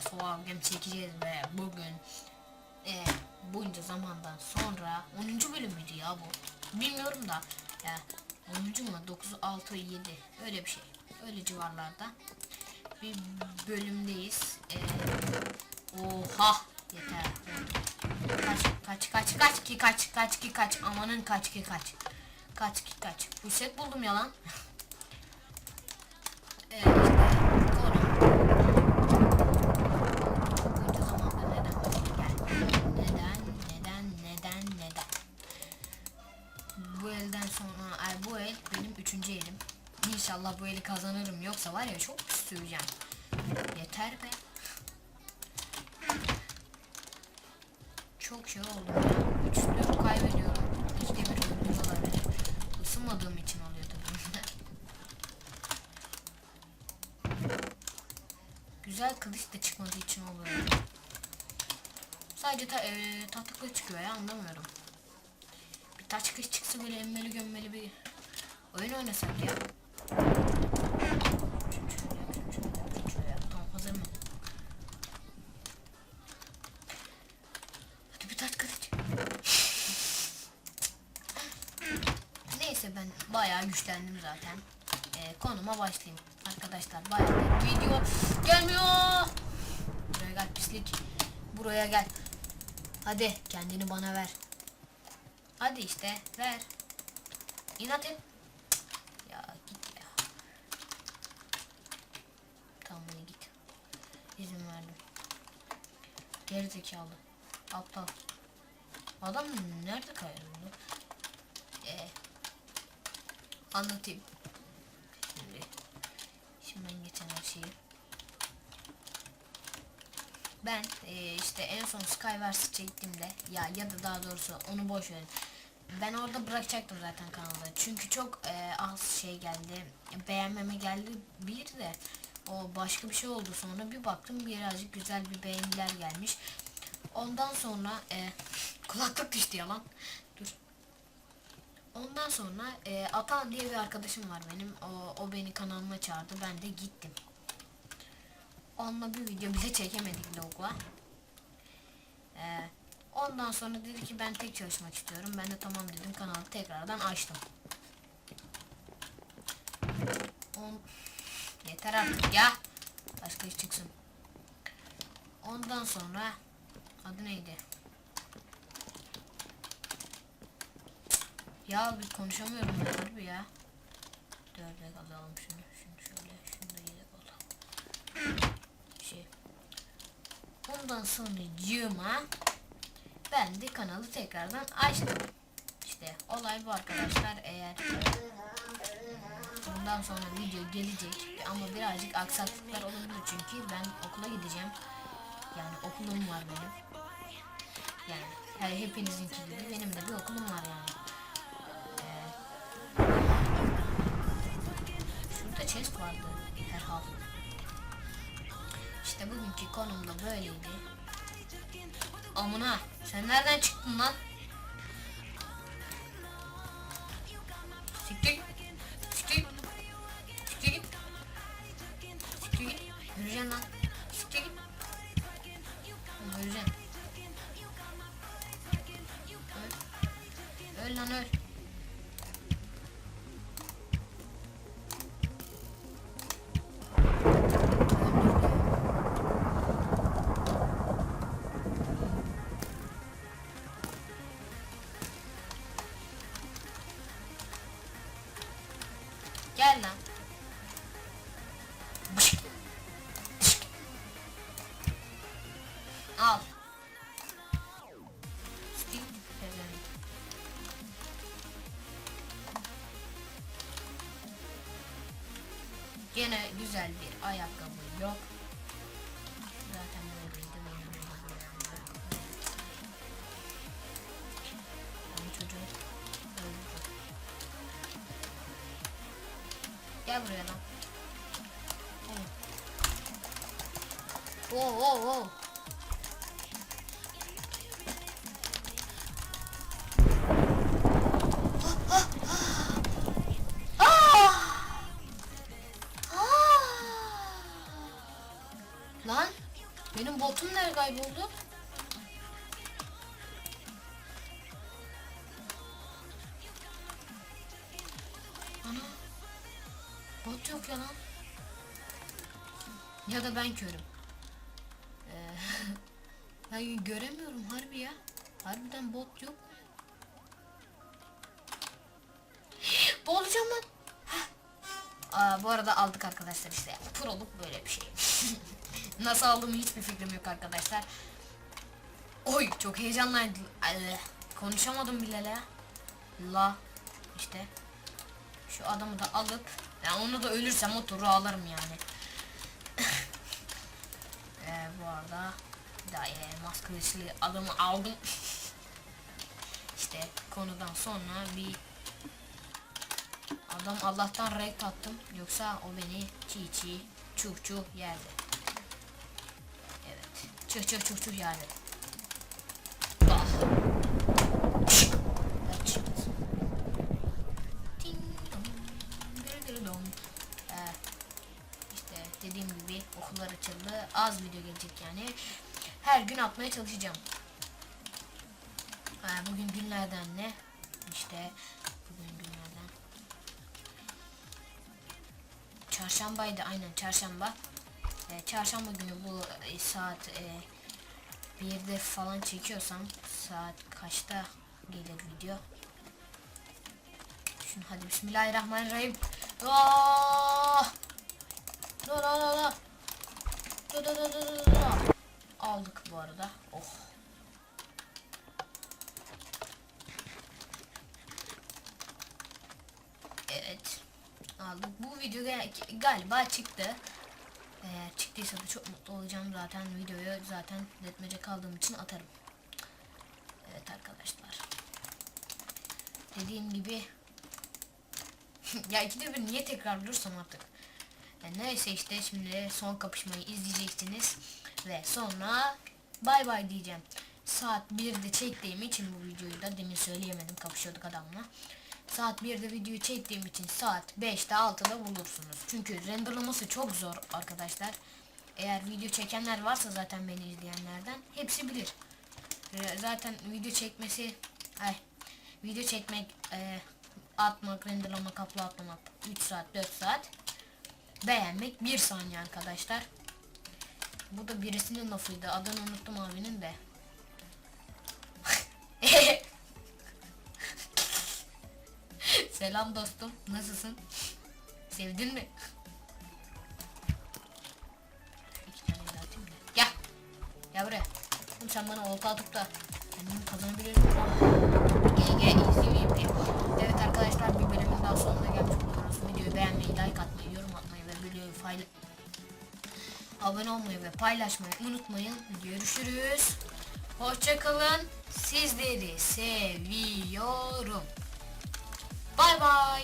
Soğan Game çekeceğiz ve bugün e, bunca zamandan sonra 10. bölüm müydü ya bu? Bilmiyorum da ya 10. mu 9 6 7 öyle bir şey. Öyle civarlarda bir bölümdeyiz. E, oha yeter. Kaç kaç kaç kaç ki kaç kaç ki kaç amanın kaç ki kaç. Kaç ki kaç. Bu set buldum ya lan. Ee, işte konu. Bunca zamanda neden başa geldi? Neden, neden, neden, neden? Bu elden sonra, ay bu el benim üçüncü elim. İnşallah bu eli kazanırım yoksa var ya çok pis söveceğim. Yeter be. Çok şey oldu ya. Kaybediyorum. İkide bir ölmüş olabilir. Isınmadığım için oluyor tabii. Güzel kılıç da çıkmadığı için oluyor. Sadece ta, e, tahta kılıç çıkıyor ya anlamıyorum. Bir taç kılıç çıksa böyle emmeli gömmeli bir oyun oynasak ya. Tamam hazır mı? Hadi bir taç kılıç. Neyse ben bayağı güçlendim zaten. Ee, konuma başlayayım. Arkadaşlar bayağı video gelmiyor. Buraya gel pislik. Buraya gel. Hadi kendini bana ver. Hadi işte ver. İnat et. Ya git ya. Tamam hadi git. İzin verdim. Gerizekalı. Aptal. Adam nerede kayboldu? Ee, anlatayım. Şimdi, şimdi ben geçen her şeyi. Ben e, işte en son Skyverse çektiğimde ya ya da daha doğrusu onu boş verin. Ben orada bırakacaktım zaten kanalı. Çünkü çok e, az şey geldi. Beğenmeme geldi bir de o başka bir şey oldu sonra bir baktım birazcık güzel bir beğeniler gelmiş. Ondan sonra e, kulaklık düştü yalan. Dur. Ondan sonra e, Atan diye bir arkadaşım var benim. O, o beni kanalıma çağırdı. Ben de gittim. Onunla bir video bile çekemedik vlogla. E, ondan sonra dedi ki ben tek çalışmak istiyorum. Ben de tamam dedim. Kanalı tekrardan açtım. Yeter artık ya. Başka iş çıksın. Ondan sonra adı neydi? Ya bir konuşamıyorum ben ya. Dörde alalım şunu. Şunu şöyle. Şunu da yedek alalım. Şey. Ondan sonra cığıma ben de kanalı tekrardan açtım. İşte olay bu arkadaşlar. Eğer bundan sonra video gelecek ama birazcık aksaklıklar olabilir çünkü ben okula gideceğim. Yani okulum var benim. Yani her hepinizinki gibi benim de bir okulum var yani. Şurada chest vardı herhal. İşte bugünkü konum da böyleydi. Amına sen nereden çıktın lan? quella noi. Gene güzel bir ayakkabı yok. Zaten böyleydi. Yani çocuğu. Gel buraya lan. Oo oo oo. Benim botum nerede kayboldu? Ana. Bot yok ya lan. Ya da ben körüm. Ee, ben göremiyorum harbi ya. Harbiden bot yok. Boğulacağım lan. Aa, bu arada aldık arkadaşlar işte. Proluk böyle bir şey. Nasıl aldığımı hiçbir fikrim yok arkadaşlar. Oy çok heyecanlıydım. Ay, Konuşamadım bile la. La işte. Şu adamı da alıp yani onu da ölürsem o turu alırım yani. ee, bu arada da e, maskeli adamı aldım. işte konudan sonra bir adam Allah'tan renk attım yoksa o beni çiğ çiğ çuh çuh yerdi. Evet. Çuh çuh çuh çuh yerdi. Ah. İşte dediğim gibi okullar açıldı. Az video gelecek yani. Her gün atmaya çalışacağım. Ee, bugün günlerden ne? İşte bugün günlerden. Çarşambaydı aynen çarşamba. Ee, çarşamba günü bu e, saat e, bir de falan çekiyorsam saat kaçta gelir video? Şunu hadi bismillahirrahmanirrahim. Aa! Aldık bu arada. Oh. Evet. Aldık. Bu video ga- galiba çıktı. Eğer çıktıysa da çok mutlu olacağım. Zaten videoyu zaten netmece kaldığım için atarım. Evet arkadaşlar. Dediğim gibi ya ikide bir niye tekrarlırsam artık. Yani neyse işte şimdi son kapışmayı izleyeceksiniz. Ve sonra bay bay diyeceğim. Saat 1'de çektiğim için bu videoyu da demin söyleyemedim kapışıyorduk adamla. Saat 1'de videoyu çektiğim için saat 5'te 6'da bulursunuz. Çünkü renderlaması çok zor arkadaşlar. Eğer video çekenler varsa zaten beni izleyenlerden hepsi bilir. Ee, Zaten video çekmesi ay video çekmek e, atmak, renderlamak, upload atlamak 3 saat 4 saat beğenmek 1 saniye arkadaşlar. Bu da birisinin lafıydı. Adını unuttum abinin de. Selam dostum. Nasılsın? Sevdin mi? İki tane daha atayım da. Gel. Gel buraya. Oğlum sen bana olta atıp da kendimi kazanabilirim. Gel gel izleyeyim. Evet arkadaşlar bir bölümün daha sonuna gelmiş bulunuyoruz. Videoyu beğenmeyi, like atmayı, yorum atmayı ve videoyu fayda abone olmayı ve paylaşmayı unutmayın. Görüşürüz. Hoşçakalın. Sizleri seviyorum. Bay bay.